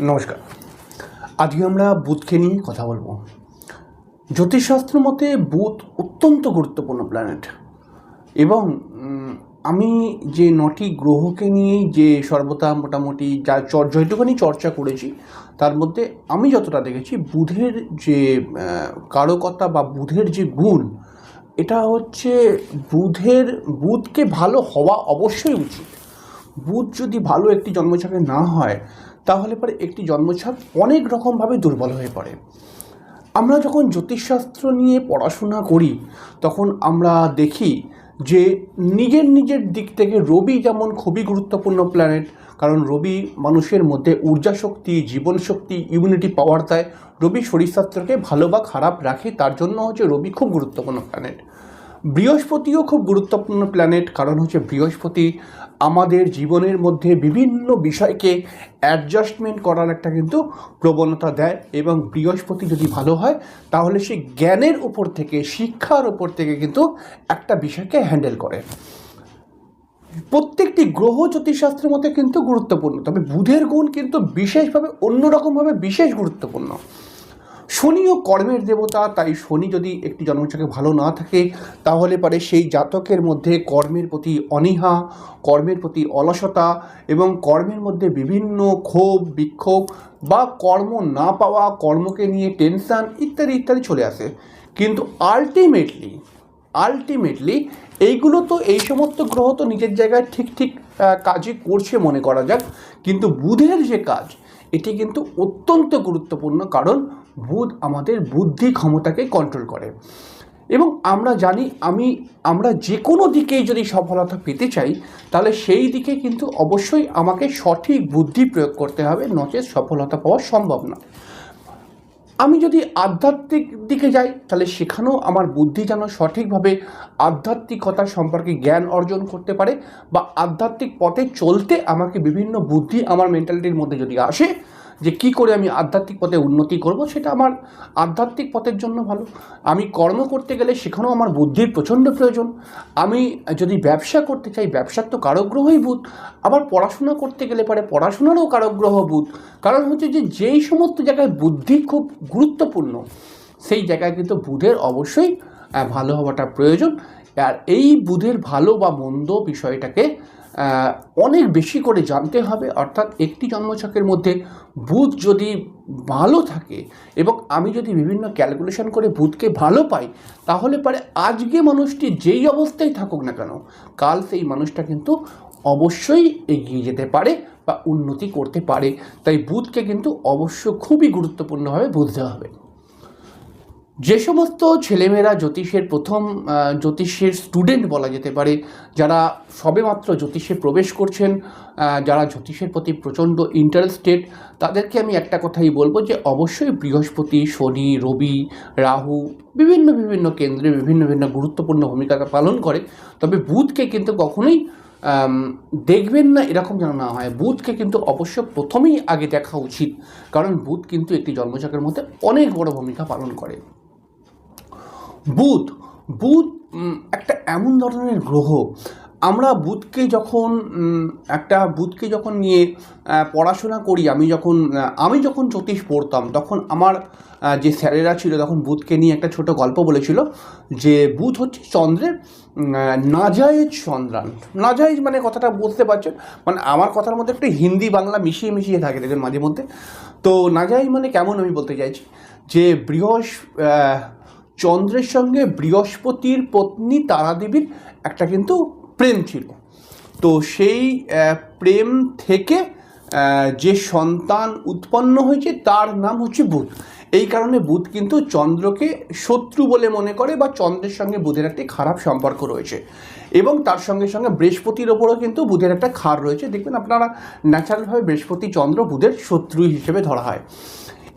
নমস্কার। আজকে আমরা বুধকে নিয়ে কথা বলব। জ্যোতিষশাস্ত্র মতে বুধ অত্যন্ত গুরুত্বপূর্ণ প্ল্যানেট এবং আমি যে নটি গ্রহকে নিয়েই যে সর্বদা মোটামুটি যা যেটুখানি চর্চা করেছি, তার মধ্যে আমি যতটা দেখেছি, বুধের যে কারকতা বা বুধের যে গুণ, এটা হচ্ছে বুধের, বুধকে ভালো হওয়া অবশ্যই উচিত। বুধ যদি ভালো একটি জন্মছকে না হয় তাহলে পরে একটি জন্মছক অনেক রকমভাবে দুর্বল হয়ে পড়ে। আমরা যখন জ্যোতিষশাস্ত্র নিয়ে পড়াশোনা করি, তখন আমরা দেখি যে নিজের নিজের দিক থেকে রবি যেমন খুবই গুরুত্বপূর্ণ প্ল্যানেট কারণ রবি মানুষের মধ্যে ঊর্জা শক্তি জীবন শক্তি ইমিউনিটি পাওয়ার দেয়। রবি শরীরশাস্ত্রকে ভালো বা খারাপ রাখে, তার জন্য হচ্ছে রবি খুব গুরুত্বপূর্ণ প্ল্যানেট বৃহস্পতিও খুব গুরুত্বপূর্ণ প্ল্যানেট কারণ হচ্ছে বৃহস্পতি আমাদের জীবনের মধ্যে বিভিন্ন বিষয়কে অ্যাডজাস্টমেন্ট করার একটা কিন্তু প্রবণতা দেয় এবং বৃহস্পতি যদি ভালো হয়, তাহলে সে জ্ঞানের উপর থেকে, শিক্ষার উপর থেকে কিন্তু একটা বিষয়কে হ্যান্ডেল করে। প্রত্যেকটি গ্রহ জ্যোতিষশাস্ত্রের মধ্যে কিন্তু গুরুত্বপূর্ণ, তবে বুধের গুণ কিন্তু বিশেষভাবে অন্যরকমভাবে বিশেষ গুরুত্বপূর্ণ। শনিও কর্মের দেবতা, তাই শনি যদি একটি জন্মছকে ভালো না থাকে, তাহলে পারে সেই জাতকের মধ্যে কর্মের প্রতি অনীহা, কর্মের প্রতি অলসতা এবং কর্মের মধ্যে বিভিন্ন ক্ষোভ, বিক্ষোভ বা কর্ম না পাওয়া, কর্মকে নিয়ে টেনশান ইত্যাদি ইত্যাদি চলে আসে। কিন্তু আলটিমেটলি আলটিমেটলি এইগুলো তো এই সমস্ত গ্রহ তো নিজের জায়গায় ঠিক ঠিক কাজই করছে মনে করা যাক। কিন্তু বুধের যে কাজ এটি কিন্তু অত্যন্ত গুরুত্বপূর্ণ, কারণ বুধ আমাদের বুদ্ধি ক্ষমতাকে কন্ট্রোল করে। এবং আমরা জানি, আমি, আমরা যে কোনো দিকেই যদি সফলতা পেতে চাই, তাহলে সেই দিকে কিন্তু অবশ্যই আমাকে সঠিক বুদ্ধি প্রয়োগ করতে হবে, নচেত সফলতা পাওয়া সম্ভব না। আমি যদি আধ্যাত্মিক দিকে যাই, তাহলে সেখানেও আমার বুদ্ধি যেন সঠিকভাবে আধ্যাত্মিকতা সম্পর্কে জ্ঞান অর্জন করতে পারে বা আধ্যাত্মিক পথে চলতে আমাকে বিভিন্ন বুদ্ধি আমার মেন্টালিটির মধ্যে যদি আসে যে কি করে আমি আধ্যাত্মিক পথে উন্নতি করব সেটা আমার আধ্যাত্মিক পথের জন্য ভালো। আমি কর্ম করতে গেলে সেখানেও আমার বুদ্ধির প্রচণ্ড প্রয়োজন। আমি যদি ব্যবসা করতে চাই, ব্যবসার তো কারোগ্রহই বুধ আবার পড়াশোনা করতে গেলে পারে পড়াশোনারও কারোগ্রহ বুধ কারণ হচ্ছে যে যেই সমস্ত জায়গায় বুদ্ধি খুব গুরুত্বপূর্ণ, সেই জায়গায় কিন্তু বুধের অবশ্যই ভালো হওয়াটা প্রয়োজন। আর এই বুধের ভালো বা মন্দ বিষয়টাকে অনেক বেশি করে জানতে হবে, অর্থাৎ একটি জন্মছকের মধ্যে বুধ যদি ভালো থাকে এবং আমি যদি বিভিন্ন ক্যালকুলেশন করে বুধকে ভালো পাই, তাহলে পরে আজকে মানুষটি যেই অবস্থায় থাকুক না কেন, কাল সেই মানুষটা কিন্তু অবশ্যই এগিয়ে যেতে পারে বা উন্নতি করতে পারে। তাই বুধকে কিন্তু অবশ্য খুবই গুরুত্বপূর্ণভাবে বুঝতে হবে। যে সমস্ত ছেলেমেয়েরা জ্যোতিষের প্রথম জ্যোতিষের স্টুডেন্ট বলা যেতে পারে, যারা সবেমাত্র জ্যোতিষে প্রবেশ করছেন যারা জ্যোতিষের প্রতি প্রচণ্ড ইন্টারেস্টেড তাদেরকে আমি একটা কথাই বলব যে অবশ্যই বৃহস্পতি, শনি, রবি, রাহু বিভিন্ন বিভিন্ন কেন্দ্রে বিভিন্ন বিভিন্ন গুরুত্বপূর্ণ ভূমিকা পালন করে। তবে বুধকে কিন্তু কখনোই দেখবেন না এরকম যেন না হয়। বুধকে কিন্তু অবশ্য প্রথমেই আগে দেখা উচিত। কারণ বুধ কিন্তু একটি জন্মচকের মধ্যে অনেক বড় ভূমিকা পালন করে। বুধ বুধ একটা এমন ধরনের গ্রহ। আমরা বুধকে যখন একটা বুধকে যখন নিয়ে পড়াশোনা করি, আমি যখন আমি যখন জ্যোতিষ পড়তাম, তখন আমার যে স্যারেরা ছিল, তখন বুধকে নিয়ে একটা ছোট গল্প বলেছিল যে, বুধ হচ্ছে চন্দ্রের নাজায়েজ চন্দ্রান নাজায়েজ মানে কথাটা বুঝতে পারছেন মানে আমার কথার মধ্যে একটু হিন্দি, বাংলা মিশিয়ে মিশিয়ে থাকে দেখবেন মাঝে মধ্যে। তো নাজায়েজ মানে কেমন আমি বলতে চাইছি? যে বৃহস্প চন্দ্রের সঙ্গে বৃহস্পতির পত্নী তারাদেবীর একটা কিন্তু প্রেম ছিল। তো সেই প্রেম থেকে যে সন্তান উৎপন্ন হয়েছে তার নাম হচ্ছে বুধ। এই কারণে বুধ কিন্তু চন্দ্রকে শত্রু বলে মনে করে বা চন্দ্রের সঙ্গে বুধের একটি খারাপ সম্পর্ক রয়েছে। এবং তার সঙ্গে সঙ্গে বৃহস্পতির ওপরও কিন্তু বুধের একটা খার রয়েছে। দেখবেন আপনারা ন্যাচারালভাবে বৃহস্পতি চন্দ্র বুধের শত্রু হিসেবে ধরা হয়।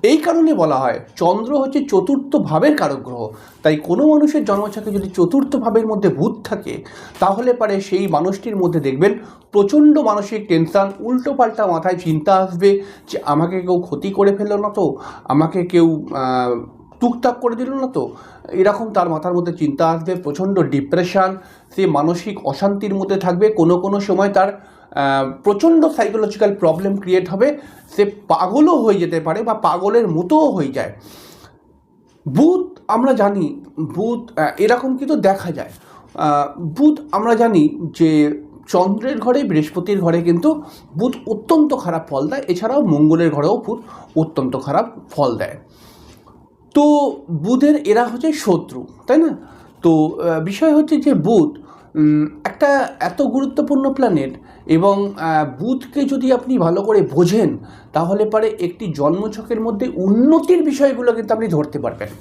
এই কারণে বলা হয় চন্দ্র হচ্ছে চতুর্থ ভাবের কারক গ্রহ। তাই কোনো মানুষের জন্মছকে যদি চতুর্থ ভাবের মধ্যে ভূত থাকে, তাহলে পারে সেই মানুষটির মধ্যে দেখবেন প্রচণ্ড মানসিক টেনশান উল্টো পাল্টা মাথায় চিন্তা আসবে যে আমাকে কেউ ক্ষতি করে ফেলল না তো, আমাকে কেউ টুকটাক করে দিল না তো। এরকম তার মাথার মধ্যে চিন্তা আসবে, প্রচণ্ড ডিপ্রেশন সে মানসিক অশান্তির মধ্যে থাকবে। কোনো কোনো সময় তার প্রচণ্ড সাইকোলজিক্যাল প্রবলেম ক্রিয়েট হবে। সে পাগলও হয়ে যেতে পারে বা পাগলের মতোও হয়ে যায়। বুধ আমরা জানি আহ, এরকম কিন্তু দেখা যায়। বুধ আমরা জানি যে চন্দ্রের ঘরে বৃহস্পতির ঘরে কিন্তু বুধ অত্যন্ত খারাপ ফল দেয়। এছাড়াও মঙ্গলের ঘরেও বুধ অত্যন্ত খারাপ ফল দেয়। তো বুধের এরা হচ্ছে শত্রু তাই না? তো বিষয় হচ্ছে যে বুধ একটা এত গুরুত্বপূর্ণ প্ল্যানেট এবং বুধকে যদি আপনি ভালো করে বোঝেন, তাহলে পারে একটি জন্মছকের মধ্যে উন্নতির বিষয়গুলো কিন্তু আপনি ধরতে পারবেন।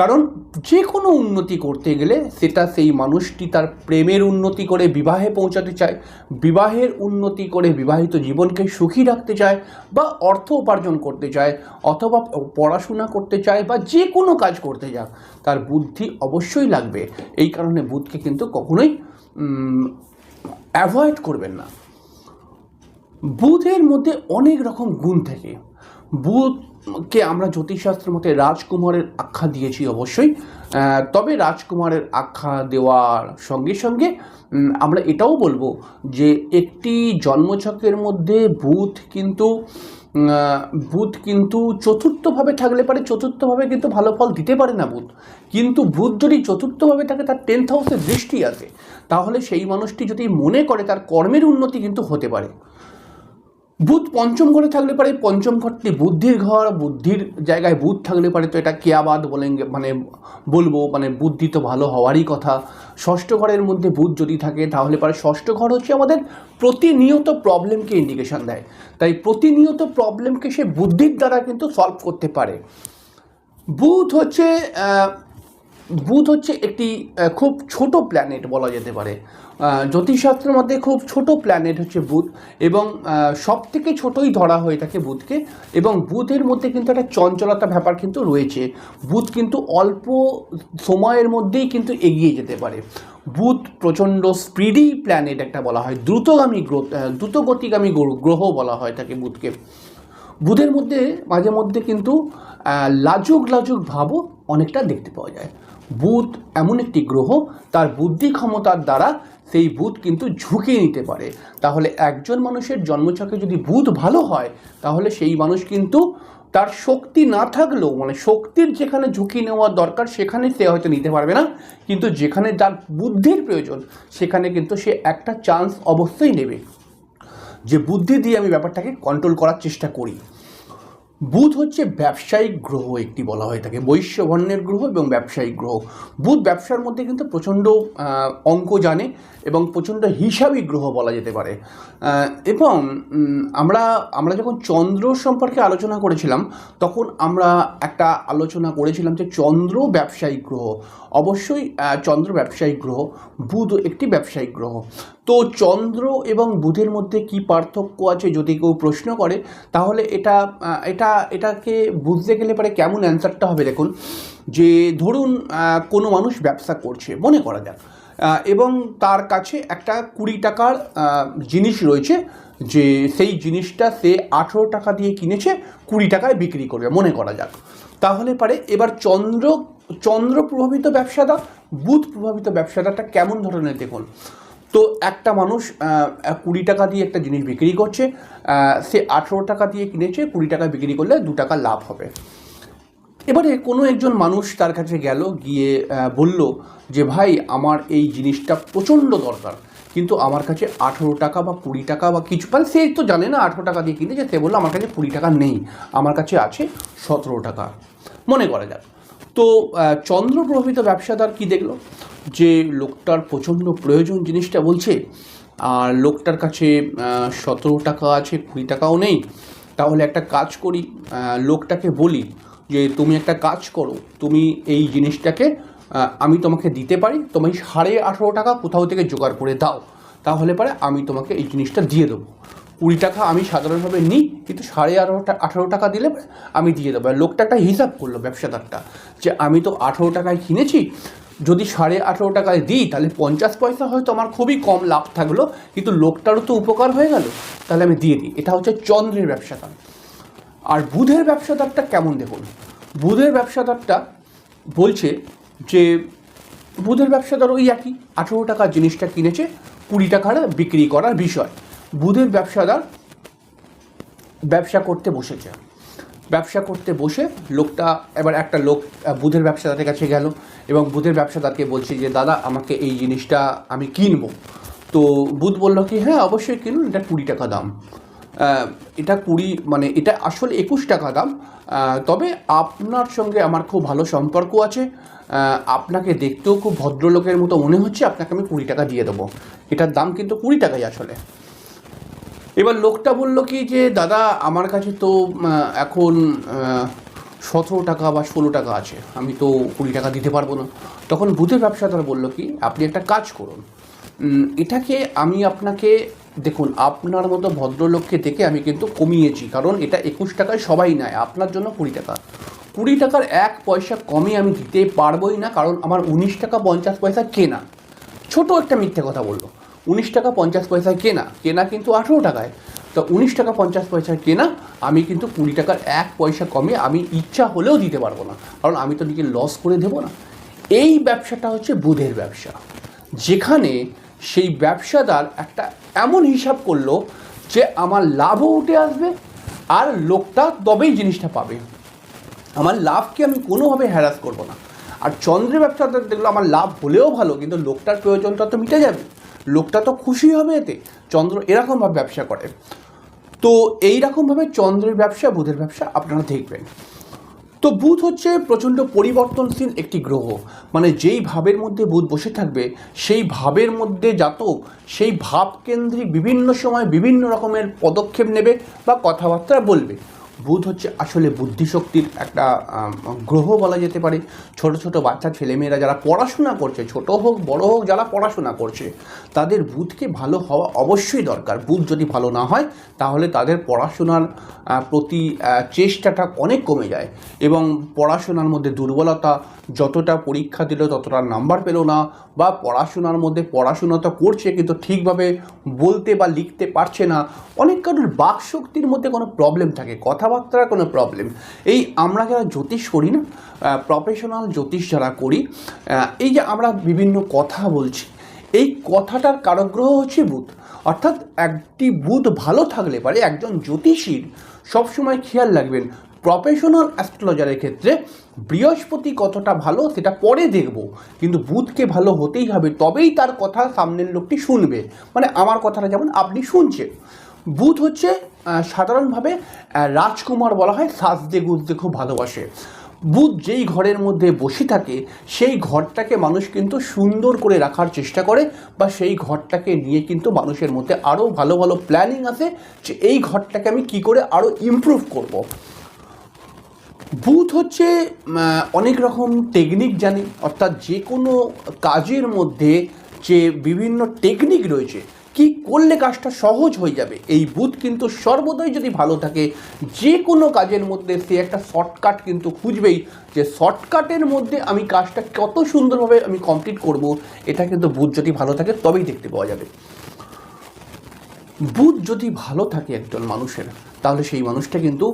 কারণ যে কোনো উন্নতি করতে গেলে সেটা সেই মানুষটি তার প্রেমের উন্নতি করে বিবাহে পৌঁছাতে চায়, বিবাহের উন্নতি করে বিবাহিত জীবনকে সুখী রাখতে চায় বা অর্থ উপার্জন করতে চায় অথবা পড়াশোনা করতে চায় বা যে কোনো কাজ করতে যাক, তার বুদ্ধি অবশ্যই লাগবে। এই কারণে বুধকে কিন্তু কখনোই অ্যাভয়েড করবেন না। বুধের মধ্যে অনেক রকম গুণ থাকে। বুধকে আমরা জ্যোতিষশাস্ত্রের মতে রাজকুমারের আখ্যা দিয়েছি অবশ্যই। তবে রাজকুমারের আখ্যা দেওয়ার সঙ্গে সঙ্গে আমরা এটাও বলব যে একটি জন্মছকের মধ্যে বুধ কিন্তু বুধ কিন্তু চতুর্থভাবে থাকলে পারে, চতুর্থভাবে কিন্তু ভালো ফল দিতে পারে না বুধ। কিন্তু বুধ যদি চতুর্থভাবে থাকে, তার টেন্থ হাউসের দৃষ্টি আছে, তাহলে সেই মানুষটি যদি মনে করে তার কর্মের উন্নতি কিন্তু হতে পারে। বুধ পঞ্চম ঘরে থাকলে পারে, পঞ্চম ঘরটি বুদ্ধির ঘর, বুদ্ধির জায়গায় বুধ থাকলে পারে, তো এটা কেয়াবাদ বলেন মানে বলব মানে বুদ্ধি তো ভালো হওয়ারই কথা। ষষ্ঠ ঘরের মধ্যে বুধ যদি থাকে, তাহলে পারে ষষ্ঠ ঘর হচ্ছে আমাদের প্রতিনিয়ত প্রবলেমকে ইন্ডিকেশন দেয়। তাই প্রতিনিয়ত প্রবলেমকে সে বুদ্ধির দ্বারা কিন্তু সলভ করতে পারে। বুধ হচ্ছে বুধ হচ্ছে একটি খুব ছোট প্ল্যানেট বলা যেতে পারে। জ্যোতিষশাস্ত্রের মধ্যে খুব ছোট প্ল্যানেট হচ্ছে বুধ এবং সব থেকে ছোটই ধরা হয়ে থাকে বুধকে এবং বুধের মধ্যে কিন্তু একটা চঞ্চলতা ব্যাপার কিন্তু রয়েছে। বুধ কিন্তু অল্প সময়ের মধ্যেই কিন্তু এগিয়ে যেতে পারে। বুধ প্রচণ্ড স্পিডি প্ল্যানেট একটা বলা হয়, দ্রুতগামী দ্রুতগতিগামী গ্রহ- বলা হয় তাকে বুধকে। বুধের মধ্যে, মাঝে মধ্যে কিন্তু লাজুক লাজুক ভাবও অনেকটা দেখতে পাওয়া যায়। বুধ এমন একটি গ্রহ, তার বুদ্ধি ক্ষমতার দ্বারা সেই বুধ কিন্তু ঝুঁকিয়ে নিতে পারে। তাহলে একজন মানুষের জন্মছকে যদি বুধ ভালো হয়, তাহলে সেই মানুষ কিন্তু তার শক্তি না থাকলেও মানে শক্তির যেখানে ঝুঁকি নেওয়ার দরকার, সেখানে সে হয়তো নিতে পারবে না। কিন্তু যেখানে তার বুদ্ধির প্রয়োজন, সেখানে কিন্তু সে একটা চান্স অবশ্যই নেবে। যে বুদ্ধি দিয়ে আমি ব্যাপারটাকে কন্ট্রোল করার চেষ্টা করি। বুধ হচ্ছে ব্যবসায়িক গ্রহ একটি বলা হয়ে থাকে। বৈশ্যবর্ণের গ্রহ এবং ব্যবসায়িক গ্রহ। বুধ ব্যবসার মধ্যে কিন্তু প্রচণ্ড অঙ্ক জানে এবং প্রচণ্ড হিসাবী গ্রহ বলা যেতে পারে। এবং আমরা আমরা যখন চন্দ্র সম্পর্কে আলোচনা করেছিলাম, তখন আমরা একটা আলোচনা করেছিলাম যে চন্দ্র ব্যবসায়িক গ্রহ। অবশ্যই চন্দ্র ব্যবসায়িক গ্রহ, বুধ একটি ব্যবসায়িক গ্রহ। তো চন্দ্র এবং বুধের মধ্যে কি পার্থক্য আছে যদি কেউ প্রশ্ন করে, তাহলে এটা এটা, এটাকে বুঝতে গেলে পরে কেমন অ্যান্সারটা হবে দেখুন। যে ধরুন কোনো মানুষ ব্যবসা করছে, মনে করা যাক এবং তার কাছে একটা কুড়ি টাকার জিনিস রয়েছে, যে সেই জিনিসটা সে আঠেরো টাকা দিয়ে কিনেছে, কুড়ি টাকায় বিক্রি করবে, মনে করা যাক। তাহলে পারে এবার চন্দ্র চন্দ্র প্রভাবিত ব্যবসাদার বুধ প্রভাবিত ব্যবসাদারটা কেমন ধরনের দেখুন। তো একটা মানুষ কুড়ি টাকা দিয়ে একটা জিনিস বিক্রি করছে সে আঠেরো টাকা দিয়ে কিনেছে কুড়ি টাকা বিক্রি করলে দু টাকা লাভ হবে। এবারে কোনো একজন মানুষ তার কাছে গেল গিয়ে বলল যে ভাই আমার এই জিনিসটা প্রচণ্ড দরকার কিন্তু আমার কাছে আঠেরো টাকা বা কুড়ি টাকা বা কিছু মানে সে তো জানে না আঠেরো টাকা দিয়ে কিনেছে সে বলল আমার কাছে কুড়ি টাকা নেই আমার কাছে আছে সতেরো টাকা। মনে করা যাক। তো আহ, চন্দ্র প্রভাবিত ব্যবসাদার কি দেখল? যে লোকটার প্রচণ্ড প্রয়োজন জিনিসটা বলছে, আর লোকটার কাছে সতেরো টাকা আছে, কুড়ি টাকাও নেই, তাহলে একটা কাজ করি লোকটাকে বলি যে, তুমি একটা কাজ করো, তুমি এই জিনিসটাকে আমি তোমাকে দিতে পারি তুমি সাড়ে আঠেরো টাকা কোথাও থেকে জোগাড় করে দাও, তাহলে পরে আমি তোমাকে এই জিনিসটা দিয়ে দেবো। কুড়ি টাকা আমি সাধারণভাবে নিই, কিন্তু সাড়ে আঠারোটা আঠারো টাকা দিলে আমি দিয়ে দেবো। আর লোকটা একটা হিসাব করল, ব্যবসাদারটা, যে, আমি তো আঠেরো টাকায় কিনেছি যদি সাড়ে আঠেরো টাকায় দিই, তাহলে পঞ্চাশ পয়সা হয়তো আমার খুবই কম লাভ থাকল, কিন্তু লোকটারও তো উপকার হয়ে গেল। তাহলে আমি দিয়ে দিই। এটা হচ্ছে চন্দ্রের ব্যবসাদার আর বুধের ব্যবসাদারটা কেমন দেখুন? বুধের ব্যবসাদারটা বলছে যে, বুধের ব্যবসাদার ওই একই। আঠেরো টাকার জিনিসটা কিনেছে, কুড়ি টাকার বিক্রি করার বিষয়। বুধের ব্যবসাদার ব্যবসা করতে বসেছে। ব্যবসা করতে বসে লোকটা, এবার একটা লোক বুধের ব্যবসাদারের কাছে গেল। এবং বুধের ব্যবসাদারকে বলছে যে, দাদা, আমাকে এই জিনিসটা আমি কিনবো। তো বুধ বলল কি হ্যাঁ অবশ্যই কিনুন, এটা কুড়ি টাকা দাম। এটা কুড়ি মানে এটা আসলে একুশ টাকা দাম। তবে আপনার সঙ্গে আমার খুব ভালো সম্পর্ক আছে। আপনাকে দেখতেও খুব ভদ্রলোকের মতো মনে হচ্ছে, আপনাকে আমি কুড়ি টাকা দিয়ে দেবো। এটার দাম কিন্তু কুড়ি টাকাই আসলে। এবার লোকটা বলল কি যে, দাদা, আমার কাছে তো এখন সতেরো টাকা বা ষোলো টাকা আছে। আমি তো কুড়ি টাকা দিতে পারব না। তখন বুধের ব্যবসাদার বলল কি, আপনি একটা কাজ করুন। এটাকে আমি আপনাকে, দেখুন, আপনার মতো ভদ্রলোককে দেখে আমি কিন্তু কমিয়েছি। কারণ এটা একুশ টাকায় সবাই নেয়, আপনার জন্য কুড়ি টাকা। কুড়ি টাকার এক পয়সা কমে আমি দিতে পারবোই না, কারণ আমার উনিশ টাকা পঞ্চাশ পয়সা কেনা। ছোট একটা মিথ্যে কথা বলল। উনিশ টাকা পঞ্চাশ পয়সায় কেনা কেনা কিন্তু আঠেরো টাকায়। তো উনিশ টাকা পঞ্চাশ পয়সায় কেনা, আমি কিন্তু কুড়ি টাকার এক পয়সা কমে আমি ইচ্ছা হলেও দিতে পারব না। কারণ আমি তো নিজে লস করে দেবো না। এই ব্যবসাটা হচ্ছে বুধের ব্যবসা। যেখানে সেই ব্যবসাদার একটা এমন হিসাব করল যে আমার লাভও উঠে আসবে আর লোকটা তবেই জিনিসটা পাবে। আমার লাভকে আমি কোনোভাবে হ্যারাস করব না। আর চন্দ্রের ব্যবসাটা দেখল আমার লাভ হলেও ভালো, কিন্তু লোকটার প্রয়োজনটা তো মিটে যাবে। লোকটা তো খুশি হবে এতে। চন্দ্র এরকমভাবে ব্যবসা করে। তো এই রকমভাবে চন্দ্রের ব্যবসা, বুধের ব্যবসা আপনারা দেখবেন। তো বুধ হচ্ছে প্রচণ্ড পরিবর্তনশীল একটি গ্রহ। মানে যেই ভাবের মধ্যে বুধ বসে থাকবে, সেই ভাবের মধ্যে জাতক, সেই ভাবকেন্দ্রিক বিভিন্ন সময় বিভিন্ন রকমের পদক্ষেপ নেবে বা কথাবার্তা বলবে। বুধ হচ্ছে আসলে বুদ্ধিশক্তির একটা গ্রহ বলা যেতে পারে। ছোট ছোট বাচ্চা, ছেলেমেয়েরা যারা পড়াশোনা করছে, ছোট হোক, বড় হোক, যারা পড়াশোনা করছে, তাদের বুধকে ভালো হওয়া অবশ্যই দরকার। বুধ যদি ভালো না হয়, তাহলে তাদের পড়াশোনার প্রতি চেষ্টাটা অনেক কমে যায়। এবং পড়াশোনার মধ্যে দুর্বলতা যতটা পরীক্ষা দিল, ততটা নাম্বার পেল না, বা পড়াশোনার মধ্যে পড়াশোনা তো করছে, কিন্তু ঠিকভাবে বলতে বা লিখতে পারছে না, অনেক কারোর বাকশক্তির মধ্যে কোনো প্রবলেম থাকে। কথাবার্তার কোনো প্রবলেম এই আমরা যারা জ্যোতিষ করি না প্রফেশনাল জ্যোতিষ যারা করি এই যে আমরা বিভিন্ন কথা বলছি, এই কথাটার কারগ্রহ হচ্ছে বুধ। অর্থাৎ একটি বুধ ভালো থাকলে পারে, একজন জ্যোতিষীর সবসময় খেয়াল রাখবেন প্রফেশনাল অ্যাস্ট্রোলজারের ক্ষেত্রে বৃহস্পতি কতটা ভালো সেটা পরে দেখব। কিন্তু বুধকে ভালো হতেই হবে, তবেই তার কথা সামনের লোকটি শুনবে। মানে আমার কথাটা যেমন আপনি শুনছেন। বুধ হচ্ছে সাধারণভাবে রাজকুমার বলা হয় সাজদে গুজতে খুব ভালোবাসে বুধ যেই ঘরের মধ্যে বসে থাকে, সেই ঘরটাকে মানুষ কিন্তু সুন্দর করে রাখার চেষ্টা করে বা সেই ঘরটাকে নিয়ে কিন্তু মানুষের মধ্যে আরও ভালো ভালো প্ল্যানিং আছে যে এই ঘরটাকে আমি কি করে আরও ইমপ্রুভ করব। বুথ হচ্ছে অনেক রকম টেকনিক জানি, অর্থাৎ যে কোনো কাজের মধ্যে যে বিভিন্ন টেকনিক রয়েছে কি করলে কাজটা সহজ হয়ে যাবে? এই বুথ কিন্তু সর্বদাই যদি ভালো থাকে যে কোনো কাজের মধ্যে সে একটা শর্টকাট কিন্তু খুঁজবেই যে শর্টকাটের মধ্যে আমি কাজটা কত সুন্দরভাবে আমি কমপ্লিট করব, এটা কিন্তু বুথ যদি ভালো থাকে তবেই দেখতে পাওয়া যাবে। বুধ যদি ভালো থাকে একজন মানুষের, তাহলে সেই মানুষটা কিন্তু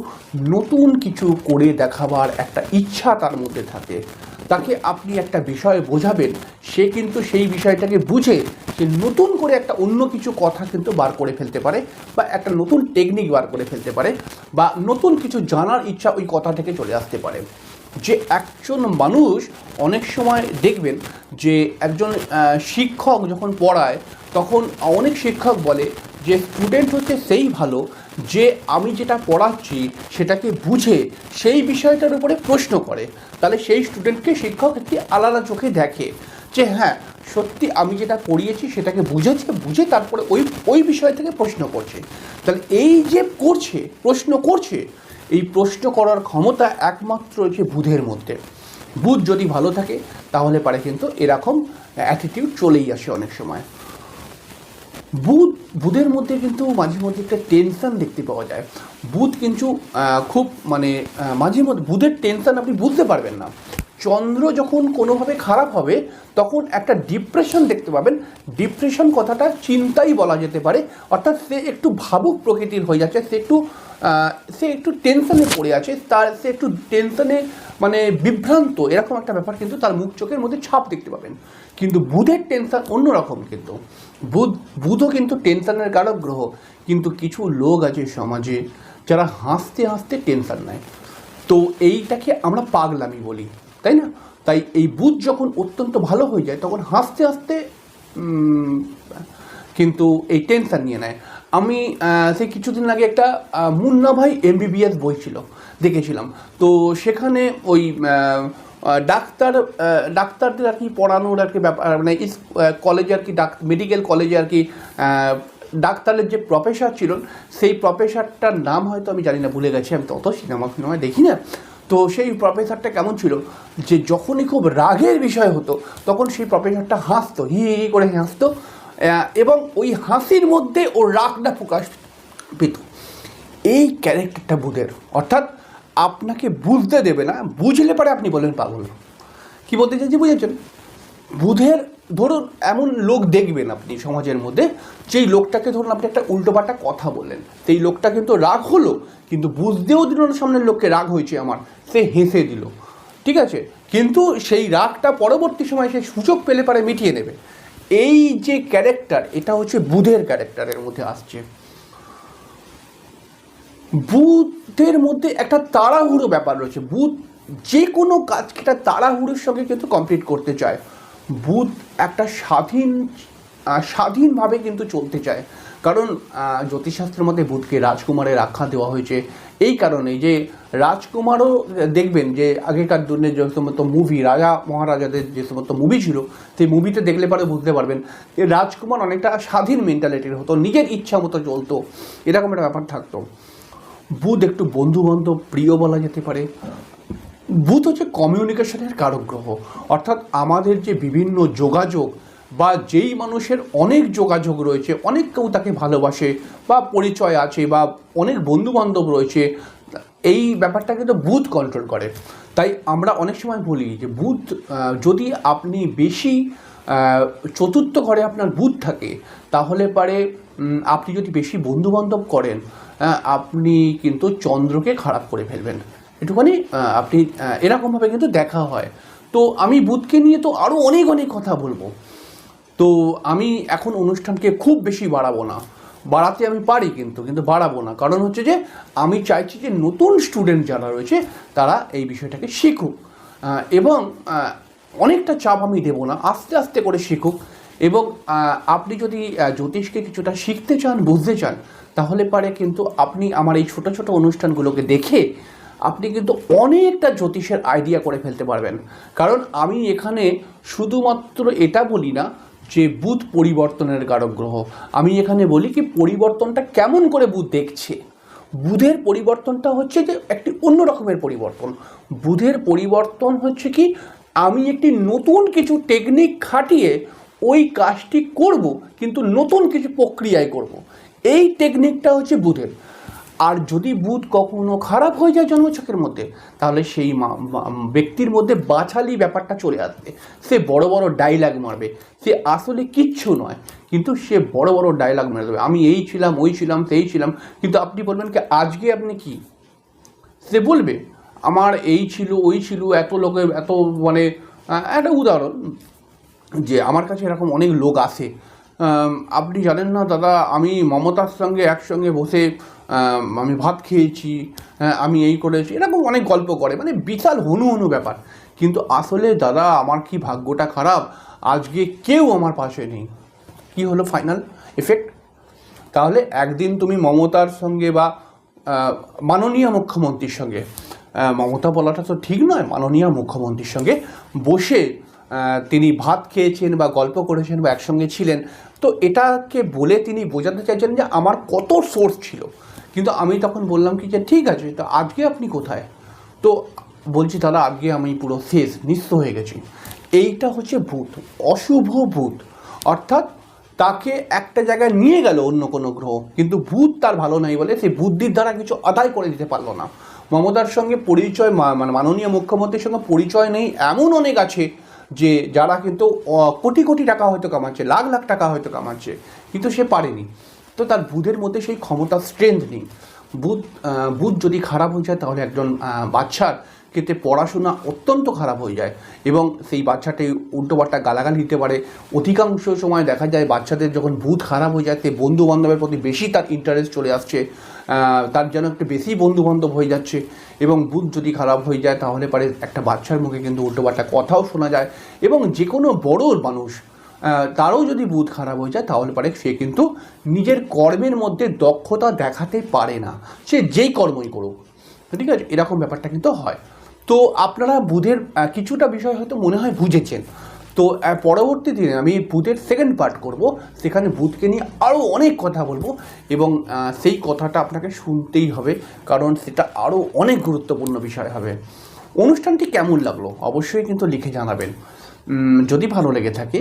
নতুন কিছু করে দেখাবার একটা ইচ্ছা তার মধ্যে থাকে। তাকে আপনি একটা বিষয় বোঝাবেন, সে কিন্তু সেই বিষয়টাকে বুঝে সে নতুন করে একটা অন্য কিছু কথা কিন্তু বার করে ফেলতে পারে বা একটা নতুন টেকনিক বার করে ফেলতে পারে বা নতুন কিছু জানার ইচ্ছা ওই কথা থেকে চলে আসতে পারে। যে একজন মানুষ অনেক সময় দেখবেন যে একজন শিক্ষক যখন পড়ায়, তখন অনেক শিক্ষক বলে যে স্টুডেন্ট হচ্ছে সেই ভালো যে আমি যেটা পড়াচ্ছি সেটাকে বুঝে সেই বিষয়টার উপরে প্রশ্ন করে। তাহলে সেই স্টুডেন্টকে শিক্ষক একটি আলাদা চোখে দেখে যে হ্যাঁ সত্যি আমি যেটা পড়িয়েছি সেটাকে বুঝেছে, বুঝে তারপরে ওই ওই বিষয় থেকে প্রশ্ন করছে। তাহলে এই যে করছে, প্রশ্ন করছে, এই প্রশ্ন করার ক্ষমতা একমাত্র রয়েছে বুধের মধ্যে। বুধ যদি ভালো থাকে, তাহলে পারে কিন্তু এরকম অ্যাটিটিউড চলেই আসে অনেক সময়। বুধ, বুধের মধ্যে কিন্তু মাঝে মধ্যে একটা টেনশন দেখতে পাওয়া যায়। বুধ কিন্তু খুব মানে মাঝে মধ্যে, বুধের টেনশন আপনি বুঝতে পারবেন না। চন্দ্র যখন কোনোভাবে খারাপ হবে, তখন একটা ডিপ্রেশন দেখতে পাবেন। ডিপ্রেশন কথাটা চিন্তাই বলা যেতে পারে। অর্থাৎ সে একটু ভাবুক প্রকৃতির হয়ে যাচ্ছে, সে একটু সে একটু টেনশনে পড়ে আছে, তার, সে একটু টেনশনে মানে বিভ্রান্ত। এরকম একটা ব্যাপার কিন্তু তার মুখ চোখের মধ্যে ছাপ দেখতে পাবেন। কিন্তু বুধের টেনশন অন্যরকম কিন্তু। বুধ, বুধও কিন্তু টেনশনের কারক গ্রহ, কিন্তু কিছু লোক আছে সমাজে যারা হাসতে হাসতে টেনশন নেয়। তো এইটাকে আমরা পাগলামি বলি, তাই না? তাই এই বুধ যখন অত্যন্ত ভালো হয়ে যায়, তখন হাসতে হাসতে কিন্তু এই টেনশন নিয়ে নেয়। আমি সেই কিছুদিন আগে একটা মুন্না ভাই এমবিবিএস বই ছিল, দেখেছিলাম। তো সেখানে ওই ডাক্তার ডাক্তারদের আর কি পড়ানোর আর কি ব্যাপার মানে কলেজে আর কি ডাক মেডিকেল কলেজে আর কি ডাক্তারের যে প্রফেসর ছিলেন, সেই প্রফেসরটার নাম হয়তো আমি জানি না, ভুলে গেছি। আমি তত সিনেমা ফিনেমা দেখি না। তো সেই প্রফেসরটা কেমন ছিল? যে যখনই খুব রাগের বিষয় হতো, তখন সেই প্রফেসরটা হাসতো, হি হি করে হাসতো এবং ওই হাসির মধ্যে ওর রাগটা প্রকাশ পেত। এই ক্যারেক্টারটা বুধের, অর্থাৎ আপনাকে বুঝতে দেবে না, বুঝলে পরে আপনি বলেন পাগল। কি বলতে চাইছি বুঝেছেন? বুধের ধরুন এমন লোক দেখবেন আপনি সমাজের মধ্যে, যেই লোকটাকে ধরুন আপনি একটা উল্টোপাল্টা কথা বললেন। সেই লোকটা কিন্তু রাগ হলো, কিন্তু বুঝতেও দিল না সামনের লোককে রাগ হয়েছে আমার, সে হেসে দিল। ঠিক আছে? কিন্তু সেই রাগটা পরবর্তী সময় সে সুযোগ পেলে পারে মিটিয়ে নেবে। এই যে ক্যারেক্টার এটা হচ্ছে বুধের ক্যারেক্টারের মধ্যে আসছে। বুধের মধ্যে একটা তাড়াহুড়ো ব্যাপার রয়েছে। বুধ যে কোনো কাজকে একটা তাড়াহুড়োর সঙ্গে কিন্তু কমপ্লিট করতে চায়। বুধ একটা স্বাধীন স্বাধীনভাবে কিন্তু চলতে চায়। কারণ জ্যোতিষশাস্ত্রের মধ্যে বুধকে রাজকুমারের আখ্যা দেওয়া হয়েছে। এই কারণে যে রাজকুমারও দেখবেন যে আগেকার দিনের যে সমস্ত মুভি রাজা মহারাজাদের যে সমস্ত মুভি ছিল, সেই মুভিতে দেখলে পরে বুঝতে পারবেন রাজকুমার অনেকটা স্বাধীন মেন্টালিটির হতো, নিজের ইচ্ছা মতো চলতো। এরকম একটা ব্যাপার থাকতো। বুধ একটু বন্ধু বান্ধব প্রিয় বলা যেতে পারে। বুধ হচ্ছে কমিউনিকেশনের কারক গ্রহ। অর্থাৎ আমাদের যে বিভিন্ন যোগাযোগ বা যেই মানুষের অনেক যোগাযোগ রয়েছে, অনেক কেউ তাকে ভালোবাসে বা পরিচয় আছে বা অনেক বন্ধু বান্ধব রয়েছে, এই ব্যাপারটা কিন্তু বুধ কন্ট্রোল করে। তাই আমরা অনেক সময় বলি যে, বুধ যদি আপনি বেশি চতুর্থ ঘরে আপনার বুধ থাকে, তাহলে পারে আপনি যদি বেশি বন্ধু বান্ধব করেন আপনি কিন্তু চন্দ্রকে খারাপ করে ফেলবেন। একটুখানি আপনি এরকমভাবে কিন্তু দেখা হয়। তো আমি বুধকে নিয়ে তো আরও অনেক অনেক কথা বলব। তো আমি এখন অনুষ্ঠানকে খুব বেশি বাড়াবো না। বাড়াতে আমি পারি কিন্তু কিন্তু বাড়াবো না। কারণ হচ্ছে যে, আমি চাইছি যে নতুন স্টুডেন্ট যারা রয়েছে, তারা এই বিষয়টাকে শিখুক। এবং অনেকটা চাপ আমি দেবো না। আস্তে আস্তে করে শিখুক। এবং আপনি যদি জ্যোতিষকে কিছুটা শিখতে চান, বুঝতে চান, তাহলে পারে কিন্তু আপনি আমার এই ছোট ছোট অনুষ্ঠানগুলোকে দেখে আপনি কিন্তু অনেকটা জ্যোতিষের আইডিয়া করে ফেলতে পারবেন। কারণ আমি এখানে শুধুমাত্র এটা বলি না যে বুধ পরিবর্তনের কারক গ্রহ। আমি এখানে বলি কি পরিবর্তনটা কেমন করে বুধ দেখছে? বুধের পরিবর্তনটা হচ্ছে যে একটি অন্য রকমের পরিবর্তন। বুধের পরিবর্তন হচ্ছে কি, আমি একটি নতুন কিছু টেকনিক খাটিয়ে ওই কাজটি করব, কিন্তু নতুন কিছু প্রক্রিয়ায় করব। এই টেকনিকটা হচ্ছে বুধের। আর যদি বুধ কখনো খারাপ হয়ে যায় জন্মছকের মধ্যে, তাহলে সেই ব্যক্তির মধ্যে বাছালি ব্যাপারটা চলে আসবে। সে বড় বড় ডায়লগ মারবে। সে আসলে কিচ্ছু নয়, কিন্তু সে বড় বড় ডায়লগ মেরে দেবে। আমি এই ছিলাম, ওই ছিলাম, সেই ছিলাম, কিন্তু আপনি বলবেন কি, আজকে আপনি কি? সে বলবে, আমার এই ছিল, ওই ছিল, এত লোকের, এত মানে একটা উদাহরণ যে আমার কাছে এরকম অনেক লোক আসে। আপনি জানেন না দাদা আমি মমতার সঙ্গে একসঙ্গে বসে আমি ভাত খেয়েছি হ্যাঁ, আমি এই করেছি এরকম অনেক গল্প করে মানে বিশাল হনু হনু ব্যাপার। কিন্তু আসলে দাদা আমার কি ভাগ্যটা খারাপ? আজকে কেউ আমার পাশে নেই। কি হলো ফাইনাল এফেক্ট তাহলে একদিন তুমি মমতার সঙ্গে বা মাননীয় মুখ্যমন্ত্রীর সঙ্গে মমতা বলাটা তো ঠিক নয় মাননীয় মুখ্যমন্ত্রীর সঙ্গে বসে তিনি ভাত খেয়েছেন বা গল্প করেছেন বা একসঙ্গে ছিলেন। তো এটাকে বলে তিনি বোঝাতে চাইছেন যে আমার কত সোর্স ছিল। কিন্তু আমি তখন বললাম কি যে ঠিক আছে, তো আজকে আপনি কোথায়? তো বলছি, দাদা, আজকে আমি পুরো শেষ, নিঃস্ব হয়ে গেছি। এইটা হচ্ছে ভূত, অশুভ ভূত। অর্থাৎ তাকে একটা জায়গায় নিয়ে গেল অন্য কোনো গ্রহ, কিন্তু ভূত তার ভালো নাই বলে সেই বুদ্ধির দ্বারা কিছু আদায় করে দিতে পারল না। মমতার সঙ্গে পরিচয় মানে মাননীয় মুখ্যমন্ত্রীর সঙ্গে পরিচয় নেই, এমন অনেক আছে যে যারা কিন্তু কোটি কোটি টাকা হয়তো কামাচ্ছে, লাখ লাখ টাকা হয়তো কামাচ্ছে, কিন্তু সে পারেনি। তো তার বুধের মধ্যে সেই ক্ষমতা স্ট্রেংথ নেই। বুধ বুধ যদি খারাপ হয়ে যায়, তাহলে একজন বাচ্চার ক্ষেত্রে পড়াশোনা অত্যন্ত খারাপ হয়ে যায় এবং সেই বাচ্চাটি উল্টোপাল্টা গালাগালি দিতে পারে। অধিকাংশ সময় দেখা যায় বাচ্চাদের যখন বুধ খারাপ হয়ে যায় সে বন্ধু বান্ধবের প্রতি বেশি তার ইন্টারেস্ট চলে আসছে তার যেন একটু বেশি বন্ধু বান্ধব হয়ে যাচ্ছে। এবং বুধ যদি খারাপ হয়ে যায়, তাহলে পারে একটা বাচ্চার মুখে কিন্তু উল্টোপাল্টা কথাও শোনা যায়। এবং যে কোনো বড় মানুষ তারও যদি বুধ খারাপ হয়ে যায়, তাহলে পারে সে কিন্তু নিজের কর্মের মধ্যে দক্ষতা দেখাতে পারে না। সে যেই কর্মই করুক, ঠিক আছে? এরকম ব্যাপারটা কিন্তু হয়। তো আপনারা বুধের কিছুটা বিষয় হয়তো মনে হয় বুঝেছেন। তো পরবর্তী দিনে আমি বুধের সেকেন্ড পার্ট করব। সেখানে বুধকে নিয়ে আরও অনেক কথা বলব এবং সেই কথাটা আপনাকে শুনতেই হবে, কারণ সেটা আরও অনেক গুরুত্বপূর্ণ বিষয় হবে। অনুষ্ঠানটি কেমন লাগল? অবশ্যই কিন্তু লিখে জানাবেন। যদি ভালো লেগে থাকে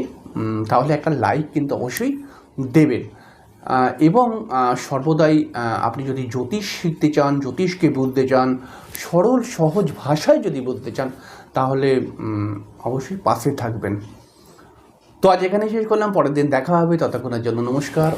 তাহলে একটা লাইক কিন্তু অবশ্যই দেবেন। এবং সর্বদাই আপনি যদি জ্যোতিষ শিখতে চান, জ্যোতিষকে বুঝতে চান, সরল সহজ ভাষায় যদি বুঝতে চান তাহলে অবশ্যই পাশে থাকবেন। তো আজ এখানে শেষ করলাম, পরের দিন দেখা হবে, ততক্ষণের জন্য নমস্কার।